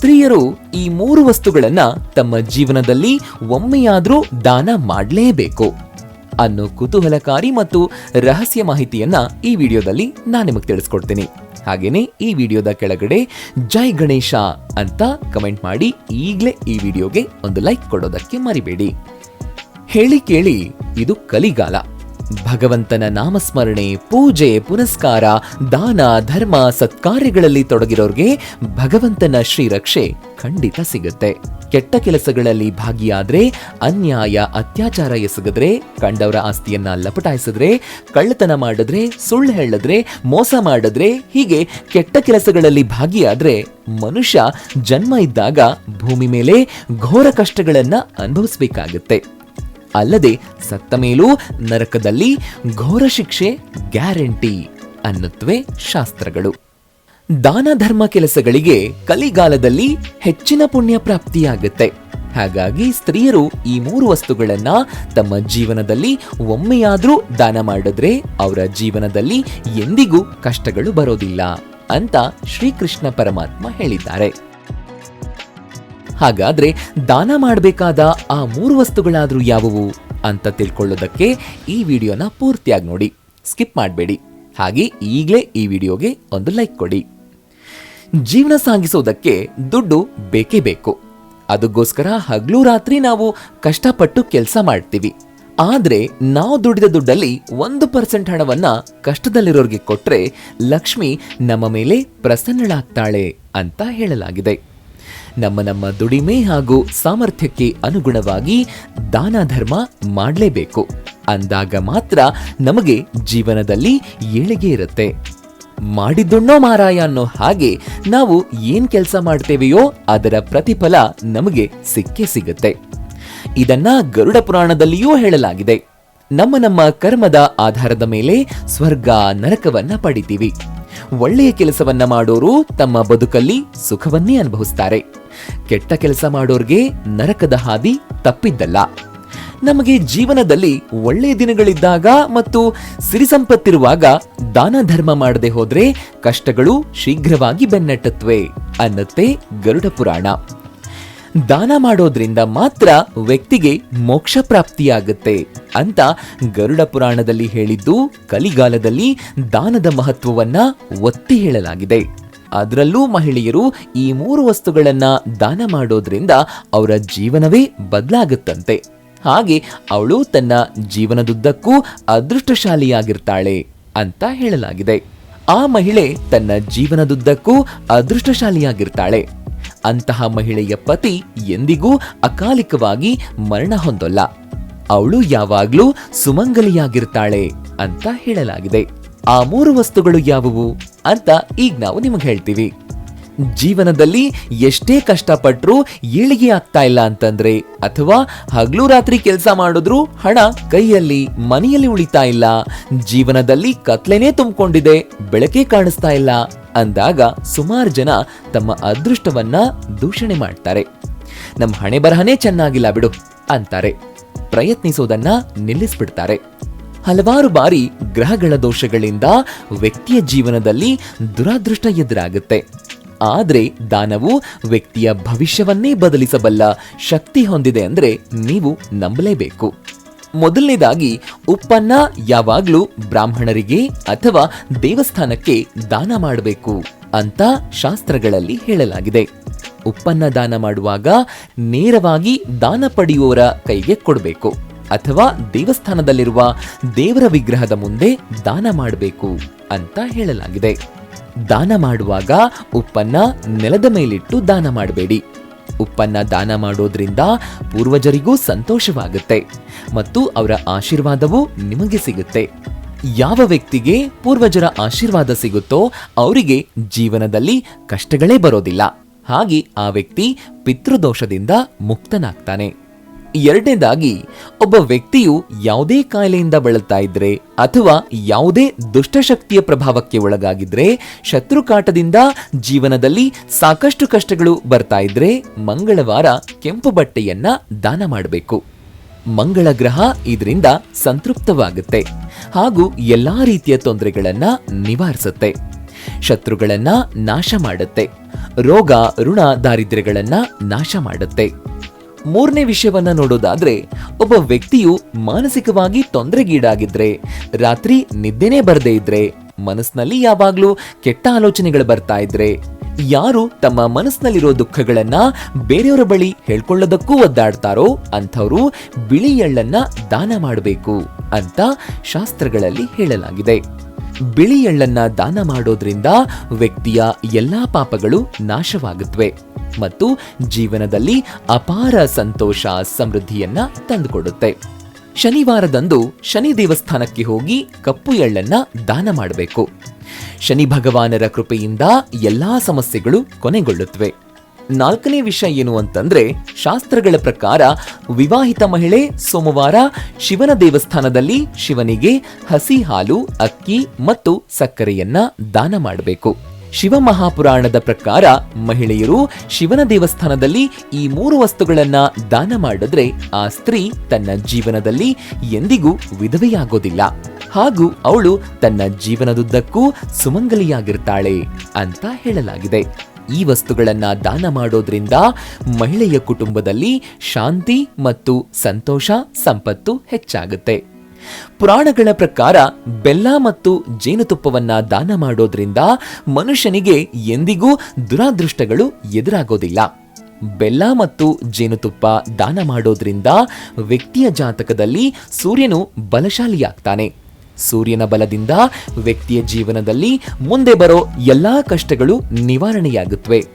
ಸ್ತ್ರೀಯರು ಈ ಮೂರು ವಸ್ತುಗಳನ್ನ ತಮ್ಮ ಜೀವನದಲ್ಲಿ ಒಮ್ಮೆಯಾದ್ರೂ ದಾನ ಮಾಡಲೇಬೇಕು ಅನ್ನೋ ಕುತೂಹಲಕಾರಿ ಮತ್ತು ರಹಸ್ಯ ಮಾಹಿತಿಯನ್ನ ಈ ವಿಡಿಯೋದಲ್ಲಿ ನಾನು ನಿಮಗೆ ತಿಳಿಸ್ಕೊಡ್ತೀನಿ. ಹಾಗೇನೆ ಈ ವಿಡಿಯೋದ ಕೆಳಗಡೆ ಜೈ ಗಣೇಶ ಅಂತ ಕಮೆಂಟ್ ಮಾಡಿ ಈಗಲೇ ಈ ವಿಡಿಯೋಗೆ ಒಂದು ಲೈಕ್ ಕೊಡೋದಕ್ಕೆ ಮರಿಬೇಡಿ. ಹೇಳಿ ಕೇಳಿ, ಇದು ಕಲಿಗಾಲ. ಭಗವಂತನ ನಾಮಸ್ಮರಣೆ, ಪೂಜೆ, ಪುನಸ್ಕಾರ, ದಾನ, ಧರ್ಮ, ಸತ್ಕಾರ್ಯಗಳಲ್ಲಿ ತೊಡಗಿರೋರ್ಗೆ ಭಗವಂತನ ಶ್ರೀರಕ್ಷೆ ಖಂಡಿತ ಸಿಗುತ್ತೆ. ಕೆಟ್ಟ ಕೆಲಸಗಳಲ್ಲಿ ಭಾಗಿಯಾದ್ರೆ, ಅನ್ಯಾಯ, ಅತ್ಯಾಚಾರ ಎಸಗಿದ್ರೆ, ಕಂಡವರ ಆಸ್ತಿಯನ್ನ ಲಪಟಾಯಿಸಿದ್ರೆ, ಕಳ್ಳತನ ಮಾಡಿದ್ರೆ, ಸುಳ್ಳು ಹೇಳಿದ್ರೆ, ಮೋಸ ಮಾಡಿದ್ರೆ, ಹೀಗೆ ಕೆಟ್ಟ ಕೆಲಸಗಳಲ್ಲಿ ಭಾಗಿಯಾದ್ರೆ ಮನುಷ್ಯ ಜನ್ಮ ಇದ್ದಾಗ ಭೂಮಿ ಮೇಲೆ ಘೋರ ಕಷ್ಟಗಳನ್ನ ಅನುಭವಿಸಬೇಕಾಗುತ್ತೆ. ಅಲ್ಲದೆ ಸತ್ತ ಮೇಲೂ ನರಕದಲ್ಲಿ ಘೋರ ಶಿಕ್ಷೆ ಗ್ಯಾರಂಟಿ ಅನ್ನುತ್ತವೆ ಶಾಸ್ತ್ರಗಳು. ದಾನ ಧರ್ಮ ಕೆಲಸಗಳಿಗೆ ಕಲಿಗಾಲದಲ್ಲಿ ಹೆಚ್ಚಿನ ಪುಣ್ಯ ಪ್ರಾಪ್ತಿಯಾಗುತ್ತೆ. ಹಾಗಾಗಿ ಸ್ತ್ರೀಯರು ಈ ಮೂರು ವಸ್ತುಗಳನ್ನ ತಮ್ಮ ಜೀವನದಲ್ಲಿ ಒಮ್ಮೆಯಾದ್ರೂ ದಾನ ಮಾಡಿದ್ರೆ ಅವರ ಜೀವನದಲ್ಲಿ ಎಂದಿಗೂ ಕಷ್ಟಗಳು ಬರೋದಿಲ್ಲ ಅಂತ ಶ್ರೀಕೃಷ್ಣ ಪರಮಾತ್ಮ ಹೇಳಿದ್ದಾರೆ. ಹಾಗಾದ್ರೆ ದಾನ ಮಾಡಬೇಕಾದ ಆ ಮೂರು ವಸ್ತುಗಳಾದರೂ ಯಾವುವು ಅಂತ ತಿಳ್ಕೊಳ್ಳೋದಕ್ಕೆ ಈ ವಿಡಿಯೋನ ಪೂರ್ತಿಯಾಗಿ ನೋಡಿ. ಸ್ಕಿಪ್ ಮಾಡಬೇಡಿ. ಹಾಗೆ ಈಗಲೇ ಈ ವಿಡಿಯೋಗೆ ಒಂದು ಲೈಕ್ ಕೊಡಿ. ಜೀವನ ಸಾಗಿಸೋದಕ್ಕೆ ದುಡ್ಡು ಬೇಕೇ ಬೇಕು. ಅದಕ್ಕೋಸ್ಕರ ಹಗಲು ರಾತ್ರಿ ನಾವು ಕಷ್ಟಪಟ್ಟು ಕೆಲಸ ಮಾಡ್ತೀವಿ. ಆದರೆ ನಾವು ದುಡಿದ ದುಡ್ಡಲ್ಲಿ ಒಂದು ಪರ್ಸೆಂಟ್ ಹಣವನ್ನ ಕಷ್ಟದಲ್ಲಿರೋರಿಗೆ ಕೊಟ್ರೆ ಲಕ್ಷ್ಮಿ ನಮ್ಮ ಮೇಲೆ ಪ್ರಸನ್ನಳಾಗ್ತಾಳೆ ಅಂತ ಹೇಳಲಾಗಿದೆ. ನಮ್ಮ ನಮ್ಮ ದುಡಿಮೆ ಹಾಗೂ ಸಾಮರ್ಥ್ಯಕ್ಕೆ ಅನುಗುಣವಾಗಿ ದಾನ ಧರ್ಮ ಮಾಡಲೇಬೇಕು. ಅಂದಾಗ ಮಾತ್ರ ನಮಗೆ ಜೀವನದಲ್ಲಿ ಏಳಿಗೆ ಇರುತ್ತೆ. ಮಾಡಿದ್ದುಣ್ಣೋ ಮಾರಾಯ ಅನ್ನೋ ಹಾಗೆ ನಾವು ಏನ್ ಕೆಲಸ ಮಾಡ್ತೇವೆಯೋ ಅದರ ಪ್ರತಿಫಲ ನಮಗೆ ಸಿಕ್ಕೇ ಸಿಗುತ್ತೆ. ಇದನ್ನ ಗರುಡ ಪುರಾಣದಲ್ಲಿಯೂ ಹೇಳಲಾಗಿದೆ. ನಮ್ಮ ನಮ್ಮ ಕರ್ಮದ ಆಧಾರದ ಮೇಲೆ ಸ್ವರ್ಗ ನರಕವನ್ನ ಪಡಿತೀವಿ. ಒಳ್ಳೆಯ ಕೆಲಸವನ್ನ ಮಾಡೋರು ತಮ್ಮ ಬದುಕಲ್ಲಿ ಸುಖವನ್ನೇ ಅನುಭವಿಸ್ತಾರೆ. ಕೆಟ್ಟ ಕೆಲಸ ಮಾಡೋರ್ಗೆ ನರಕದ ಹಾದಿ ತಪ್ಪಿದ್ದಲ್ಲ. ನಮಗೆ ಜೀವನದಲ್ಲಿ ಒಳ್ಳೆಯ ದಿನಗಳಿದ್ದಾಗ ಮತ್ತು ಸಿರಿ ಸಂಪತ್ತಿರುವಾಗ ದಾನ ಧರ್ಮ ಮಾಡದೆ ಹೋದ್ರೆ ಕಷ್ಟಗಳು ಶೀಘ್ರವಾಗಿ ಬೆನ್ನಟ್ಟತ್ವೆ ಅನ್ನತ್ತೆ ಗರುಡ ಪುರಾಣ. ದಾನ ಮಾಡೋದ್ರಿಂದ ಮಾತ್ರ ವ್ಯಕ್ತಿಗೆ ಮೋಕ್ಷ ಪ್ರಾಪ್ತಿಯಾಗುತ್ತೆ ಅಂತ ಗರುಡ ಪುರಾಣದಲ್ಲಿ ಹೇಳಿದ್ದು, ಕಲಿಗಾಲದಲ್ಲಿ ದಾನದ ಮಹತ್ವವನ್ನ ಒತ್ತಿ ಹೇಳಲಾಗಿದೆ. ಅದರಲ್ಲೂ ಮಹಿಳೆಯರು ಈ ಮೂರು ವಸ್ತುಗಳನ್ನ ದಾನ ಮಾಡೋದ್ರಿಂದ ಅವರ ಜೀವನವೇ ಬದಲಾಗುತ್ತಂತೆ. ಹಾಗೆ ಅವಳು ತನ್ನ ಜೀವನದುದ್ದಕ್ಕೂ ಅದೃಷ್ಟಶಾಲಿಯಾಗಿರ್ತಾಳೆ ಅಂತ ಹೇಳಲಾಗಿದೆ. ಆ ಮಹಿಳೆ ತನ್ನ ಜೀವನದುದ್ದಕ್ಕೂ ಅದೃಷ್ಟಶಾಲಿಯಾಗಿರ್ತಾಳೆ. ಅಂತಹ ಮಹಿಳೆಯ ಪತಿ ಎಂದಿಗೂ ಅಕಾಲಿಕವಾಗಿ ಮರಣ ಹೊಂದಲ್ಲ. ಅವಳು ಯಾವಾಗ್ಲೂ ಸುಮಂಗಲಿಯಾಗಿರ್ತಾಳೆ ಅಂತ ಹೇಳಲಾಗಿದೆ. ಆ ಮೂರು ವಸ್ತುಗಳು ಯಾವುವು? ಅಂತ ಈಗ ನಾವು ನಿಮಗೆ ಹೇಳ್ತೀವಿ. ಜೀವನದಲ್ಲಿ ಎಷ್ಟೇ ಕಷ್ಟಪಟ್ರೂ ಏಳಿಗೆ ಆಗ್ತಾ ಇಲ್ಲ ಅಂತಂದ್ರೆ ಅಥವಾ ಹಗಲು ರಾತ್ರಿ ಕೆಲಸ ಮಾಡಿದ್ರು ಹಣ ಕೈಯಲ್ಲಿ, ಮನೆಯಲ್ಲಿ ಉಳಿತಾ ಇಲ್ಲ. ಜೀವನದಲ್ಲಿ ಕತ್ಲೆನೇ ತುಂಬಿಕೊಂಡಿದೆ, ಬೆಳಕೆ ಕಾಣಿಸ್ತಾ ಇಲ್ಲ ಅಂದಾಗ ಸುಮಾರು ಜನ ತಮ್ಮ ಅದೃಷ್ಟವನ್ನ ದೂಷಣೆ ಮಾಡ್ತಾರೆ. ನಮ್ಮ ಹಣೆ ಬರಹನೇ ಚೆನ್ನಾಗಿಲ್ಲ ಬಿಡು ಅಂತಾರೆ. ಪ್ರಯತ್ನಿಸೋದನ್ನ ನಿಲ್ಲಿಸ್ಬಿಡ್ತಾರೆ. ಹಲವಾರು ಬಾರಿ ಗ್ರಹಗಳ ದೋಷಗಳಿಂದ ವ್ಯಕ್ತಿಯ ಜೀವನದಲ್ಲಿ ದುರಾದೃಷ್ಟ ಎದುರಾಗುತ್ತೆ. ಆದ್ರೆ ದಾನವು ವ್ಯಕ್ತಿಯ ಭವಿಷ್ಯವನ್ನೇ ಬದಲಿಸಬಲ್ಲ ಶಕ್ತಿ ಹೊಂದಿದೆ ಅಂದರೆ ನೀವು ನಂಬಲೇಬೇಕು. ಮೊದಲನೇದಾಗಿ ಉಪ್ಪನ್ನ ಯಾವಾಗಲೂ ಬ್ರಾಹ್ಮಣರಿಗೆ ಅಥವಾ ದೇವಸ್ಥಾನಕ್ಕೆ ದಾನ ಮಾಡಬೇಕು ಅಂತ ಶಾಸ್ತ್ರಗಳಲ್ಲಿ ಹೇಳಲಾಗಿದೆ. ಉಪ್ಪನ್ನ ದಾನ ಮಾಡುವಾಗ ನೇರವಾಗಿ ದಾನ ಪಡೆಯುವವರ ಕೈಗೆ ಕೊಡಬೇಕು ಅಥವಾ ದೇವಸ್ಥಾನದಲ್ಲಿರುವ ದೇವರ ವಿಗ್ರಹದ ಮುಂದೆ ದಾನ ಮಾಡಬೇಕು ಅಂತ ಹೇಳಲಾಗಿದೆ. ದಾನ ಮಾಡುವಾಗ ಉಪ್ಪನ್ನ ನೆಲದ ಮೇಲಿಟ್ಟು ದಾನ ಮಾಡಬೇಡಿ. ಉಪ್ಪನ್ನ ದಾನ ಮಾಡೋದ್ರಿಂದ ಪೂರ್ವಜರಿಗೂ ಸಂತೋಷವಾಗುತ್ತೆ ಮತ್ತು ಅವರ ಆಶೀರ್ವಾದವೂ ನಿಮಗೆ ಸಿಗುತ್ತೆ. ಯಾವ ವ್ಯಕ್ತಿಗೆ ಪೂರ್ವಜರ ಆಶೀರ್ವಾದ ಸಿಗುತ್ತೋ ಅವರಿಗೆ ಜೀವನದಲ್ಲಿ ಕಷ್ಟಗಳೇ ಬರೋದಿಲ್ಲ. ಹಾಗೆ ಆ ವ್ಯಕ್ತಿ ಪಿತೃದೋಷದಿಂದ ಮುಕ್ತನಾಗ್ತಾನೆ. ಎರಡನೇದಾಗಿ, ಒಬ್ಬ ವ್ಯಕ್ತಿಯು ಯಾವುದೇ ಕಾಯಿಲೆಯಿಂದ ಬಳಲ್ತಾ ಇದ್ರೆ ಅಥವಾ ಯಾವುದೇ ದುಷ್ಟಶಕ್ತಿಯ ಪ್ರಭಾವಕ್ಕೆ ಒಳಗಾಗಿದ್ರೆ, ಶತ್ರುಕಾಟದಿಂದ ಜೀವನದಲ್ಲಿ ಸಾಕಷ್ಟು ಕಷ್ಟಗಳು ಬರ್ತಾ ಇದ್ರೆ ಮಂಗಳವಾರ ಕೆಂಪು ಬಟ್ಟೆಯನ್ನ ದಾನ ಮಾಡಬೇಕು. ಮಂಗಳ ಗ್ರಹ ಇದರಿಂದ ಸಂತೃಪ್ತವಾಗುತ್ತೆ. ಹಾಗೂ ಎಲ್ಲಾ ರೀತಿಯ ತೊಂದರೆಗಳನ್ನ ನಿವಾರಿಸುತ್ತೆ. ಶತ್ರುಗಳನ್ನ ನಾಶ ಮಾಡುತ್ತೆ. ರೋಗ, ಋಣ, ದಾರಿದ್ರ್ಯಗಳನ್ನ ನಾಶ ಮಾಡುತ್ತೆ. ಮೂರನೇ ವಿಷಯವನ್ನ ನೋಡೋದಾದ್ರೆ, ಒಬ್ಬ ವ್ಯಕ್ತಿಯು ಮಾನಸಿಕವಾಗಿ ತೊಂದರೆಗೀಡಾಗಿದ್ರೆ, ರಾತ್ರಿ ನಿದ್ದೆನೇ ಬರದೇ ಇದ್ರೆ ಮನಸ್ಸಿನಲ್ಲಿ ಯಾವಾಗ್ಲೂ ಕೆಟ್ಟ ಆಲೋಚನೆಗಳು ಬರ್ತಾ ಇದ್ರೆ, ಯಾರು ತಮ್ಮ ಮನಸ್ಸಿನಲ್ಲಿರೋ ದುಃಖಗಳನ್ನ ಬೇರೆಯವರ ಬಳಿ ಹೇಳ್ಕೊಳ್ಳೋದಕ್ಕೂ ಒದ್ದಾಡ್ತಾರೋ ಅಂಥವ್ರು ಬಿಳಿ ಎಳ್ಳನ್ನ ದಾನ ಮಾಡಬೇಕು ಅಂತ ಶಾಸ್ತ್ರಗಳಲ್ಲಿ ಹೇಳಲಾಗಿದೆ. ಬಿಳಿ ಎಳ್ಳನ್ನ ದಾನ ಮಾಡೋದ್ರಿಂದ ವ್ಯಕ್ತಿಯ ಎಲ್ಲಾ ಪಾಪಗಳು ನಾಶವಾಗುತ್ತವೆ ಮತ್ತು ಜೀವನದಲ್ಲಿ ಅಪಾರ ಸಂತೋಷ, ಸಮೃದ್ಧಿಯನ್ನ ತಂದುಕೊಡುತ್ತೆ. ಶನಿವಾರದಂದು ಶನಿ ದೇವಸ್ಥಾನಕ್ಕೆ ಹೋಗಿ ಕಪ್ಪು ಎಳ್ಳನ್ನ ದಾನ ಮಾಡಬೇಕು. ಶನಿ ಭಗವಾನರ ಕೃಪೆಯಿಂದ ಎಲ್ಲಾ ಸಮಸ್ಯೆಗಳು ಕೊನೆಗೊಳ್ಳುತ್ತವೆ. ನಾಲ್ಕನೇ ವಿಷಯ ಏನು ಅಂತಂದ್ರೆ, ಶಾಸ್ತ್ರಗಳ ಪ್ರಕಾರ ವಿವಾಹಿತ ಮಹಿಳೆ ಸೋಮವಾರ ಶಿವನ ದೇವಸ್ಥಾನದಲ್ಲಿ ಶಿವನಿಗೆ ಹಸಿ ಹಾಲು, ಅಕ್ಕಿ ಮತ್ತು ಸಕ್ಕರೆಯನ್ನ ದಾನ ಮಾಡಬೇಕು. ಶಿವ ಮಹಾಪುರಾಣದ ಪ್ರಕಾರ ಮಹಿಳೆಯರು ಶಿವನ ದೇವಸ್ಥಾನದಲ್ಲಿ ಈ ಮೂರು ವಸ್ತುಗಳನ್ನ ದಾನ ಮಾಡಿದ್ರೆ ಆ ಸ್ತ್ರೀ ತನ್ನ ಜೀವನದಲ್ಲಿ ಎಂದಿಗೂ ವಿಧವೆಯಾಗೋದಿಲ್ಲ. ಹಾಗೂ ಅವಳು ತನ್ನ ಜೀವನದುದ್ದಕ್ಕೂ ಸುಮಂಗಲಿಯಾಗಿರ್ತಾಳೆ ಅಂತ ಹೇಳಲಾಗಿದೆ. ಈ ವಸ್ತುಗಳನ್ನ ದಾನ ಮಾಡೋದ್ರಿಂದ ಮಹಿಳೆಯ ಕುಟುಂಬದಲ್ಲಿ ಶಾಂತಿ ಮತ್ತು ಸಂತೋಷ, ಸಂಪತ್ತು ಹೆಚ್ಚಾಗುತ್ತೆ. ಪುರಾಣಗಳ ಪ್ರಕಾರ ಬೆಲ್ಲ ಮತ್ತು ಜೇನುತುಪ್ಪವನ್ನ ದಾನ ಮಾಡೋದ್ರಿಂದ ಮನುಷ್ಯನಿಗೆ ಎಂದಿಗೂ ದುರಾದೃಷ್ಟಗಳು ಎದುರಾಗೋದಿಲ್ಲ. ಬೆಲ್ಲ ಮತ್ತು ಜೇನುತುಪ್ಪ ದಾನ ಮಾಡೋದ್ರಿಂದ ವ್ಯಕ್ತಿಯ ಜಾತಕದಲ್ಲಿ ಸೂರ್ಯನು ಬಲಶಾಲಿಯಾಗ್ತಾನೆ. ಸೂರ್ಯನ ಬಲದಿಂದ ವ್ಯಕ್ತಿಯ ಜೀವನದಲ್ಲಿ ಮುಂದೆ ಬರೋ ಎಲ್ಲಾ ಕಷ್ಟಗಳು ನಿವಾರಣೆಯಾಗುತ್ತವೆ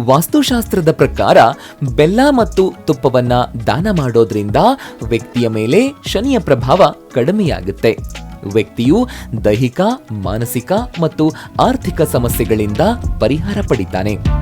ವಾಸ್ತುಶಾಸ್ತ್ರದ ಪ್ರಕಾರ ಬೆಲ್ಲ ಮತ್ತು ತುಪ್ಪವನ್ನ ದಾನ ಮಾಡೋದ್ರಿಂದ ವ್ಯಕ್ತಿಯ ಮೇಲೆ ಶನಿಯ ಪ್ರಭಾವ ಕಡಿಮೆಯಾಗುತ್ತೆ. ವ್ಯಕ್ತಿಯು ದೈಹಿಕ, ಮಾನಸಿಕ ಮತ್ತು ಆರ್ಥಿಕ ಸಮಸ್ಯೆಗಳಿಂದ ಪರಿಹಾರ ಪಡಿತಾನೆ.